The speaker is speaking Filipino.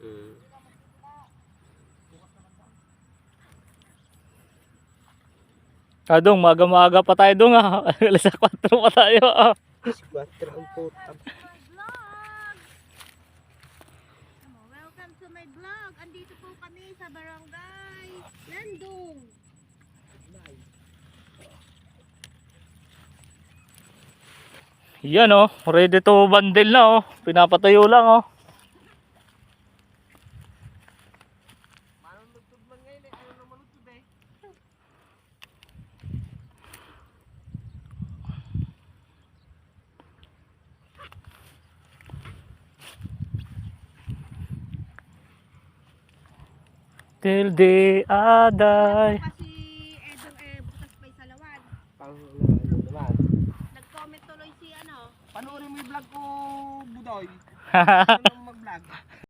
Mm. Kadong, maga-maga pa tayo dong ah. Alas 4 pa tayo ah. Squatter ang putang. Welcome to my vlog. Andito po kami sa barangay Landong. Yan oh, ready to bundle na oh. Pinapatayo lang oh. Till the I die. Kasi Edong eh bukas pa sa lawan. Pang ano naman. Nag-comment tuloy si ano. Panoorin mo yung vlog ko, Budoy. Ano